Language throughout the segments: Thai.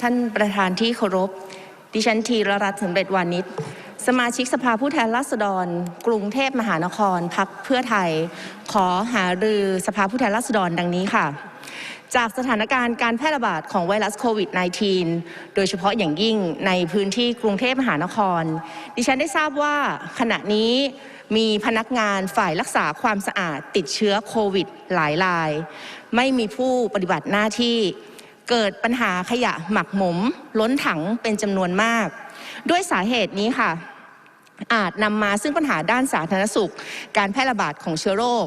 ท่านประธานที่เคารพ ดิฉันทีรรัตน์สำเร็จวานิชสมาชิกสภาผู้แทนราษฎร กรุงเทพมหานครพักเพื่อไทย ขอหารือสภาผู้แทนราษฎรดังนี้ค่ะ จากสถานการณ์การแพร่ระบาดของไวรัสโควิด -19 โดยเฉพาะอย่างยิ่งในพื้นที่กรุงเทพมหานคร ดิฉันได้ทราบว่าขณะนี้มีพนักงานฝ่ายรักษาความสะอาดติดเชื้อโควิดหลายราย ไม่มีผู้ปฏิบัติหน้าที่ เกิดปัญหาขยะหมักหมม ล้นถังเป็นจำนวนมาก ด้วยสาเหตุนี้ค่ะ อาจนำมาซึ่งปัญหาด้านสาธารณสุข การแพร่ระบาดของเชื้อโรค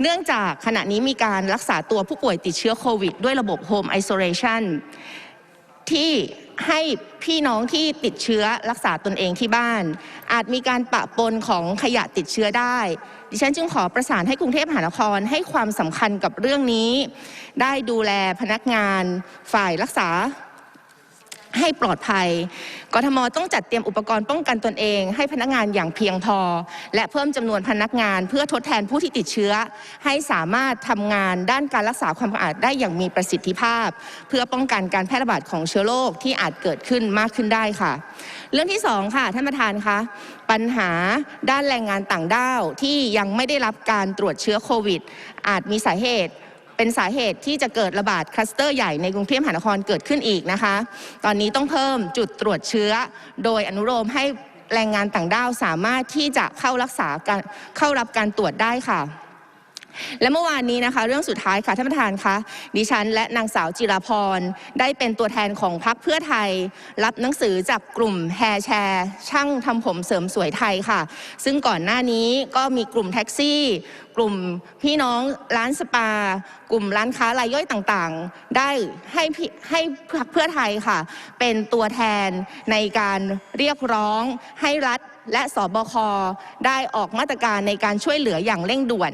เนื่องจากขณะนี้มีการรักษาตัวผู้ป่วยติดเชื้อโควิด ด้วยระบบโฮมไอโซเลชันที่ ให้พี่น้องที่ติดเชื้อรักษาตนเองที่บ้าน อาจมีการปะปนของขยะติดเชื้อได้ ดิฉันจึงขอประสานให้กรุงเทพมหานครให้ความสำคัญกับเรื่องนี้ ได้ดูแลพนักงานฝ่ายรักษา ให้ปลอดภัย กทมต้องจัดเตรียมอุปกรณ์ป้องกันตนเอง ให้พนักงานอย่างเพียงพอ และเพิ่มจำนวนพนักงาน เพื่อทดแทนผู้ที่ติดเชื้อ ให้สามารถทำงานด้านการรักษาความสะอาดได้อย่างมีประสิทธิภาพ เพื่อป้องกันการแพร่ระบาดของเชื้อโรคที่อาจเกิดขึ้นมากขึ้นได้ค่ะ เรื่องที่สองค่ะท่านประธานคะปัญหาด้านแรงงานต่างด้าวที่ยังไม่ได้รับการตรวจเชื้อโควิด อาจมีสาเหตุ เป็นสาเหตุที่จะเกิดระบาดคลัสเตอร์ใหญ่ในกรุงเทพมหานครเกิดขึ้นอีกนะคะ ตอนนี้ต้องเพิ่มจุดตรวจเชื้อ โดยอนุโลมให้แรงงานต่างด้าวสามารถที่จะเข้ารักษาการเข้ารับการตรวจได้ค่ะ และเมื่อวานนี้นะคะ เรื่องสุดท้ายค่ะท่านประธานคะดิฉัน และนางสาวจิราพรได้เป็นตัวแทนของพรรคเพื่อไทย รับหนังสือจากกลุ่มแฮร์แชร์ ช่างทำผมเสริมสวยไทยค่ะ ซึ่งก่อนหน้านี้ก็มีกลุ่มแท็กซี่ กลุ่มพี่น้องร้านสปา กลุ่มร้านค้ารายย่อยต่างๆ ได้ให้ให้เพื่อไทยค่ะ เป็นตัวแทนในการเรียกร้องให้รัฐและสบคได้ออกมาตรการในการช่วยเหลืออย่างเร่งด่วน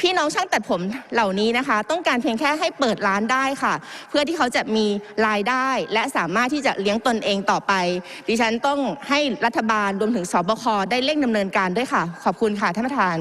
พี่น้องช่างตัดผมเหล่านี้นะคะ ต้องการเพียงแค่ให้เปิดร้านได้ค่ะ เพื่อที่เขาจะมีรายได้และสามารถที่จะเลี้ยงตนเองต่อไป ดิฉันต้องให้รัฐบาลรวมถึงสบคได้เร่งดำเนินการด้วยค่ะ ขอบคุณค่ะท่านประธาน